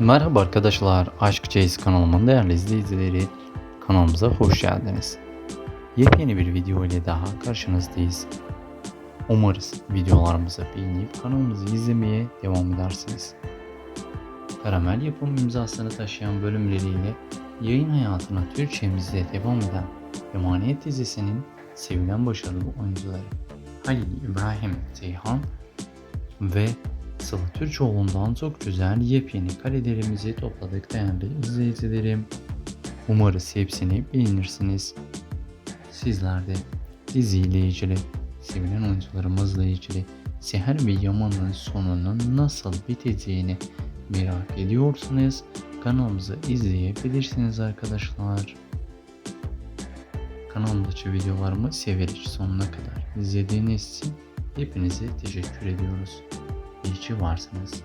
Merhaba arkadaşlar, Aşk Chase kanalımın değerli izleyicileri, kanalımıza hoş geldiniz. Yepyeni bir video ile daha karşınızdayız. Umarız videolarımızı beğenip kanalımızı izlemeye devam edersiniz. Karamel yapım imzasını taşıyan bölümleriyle yayın hayatına Türkçemizde devam eden Emanet dizisinin sevilen başarılı oyuncuları Halil İbrahim Ceyhan ve Sıla Türkoğlu'ndan çok güzel yepyeni karelerimizi topladık değerli izleyicilerim. Umarız hepsini beğenirsiniz. Sizler de diziyle ilgili, sevilen oyuncularımızla ilgili Seher ve Yaman'ın sonunun nasıl biteceğini merak ediyorsanız kanalımızı izleyebilirsiniz arkadaşlar. Kanalımdaki videolarımı severek sonuna kadar izlediğiniz için hepinize teşekkür ediyoruz. İyi ki varsınız.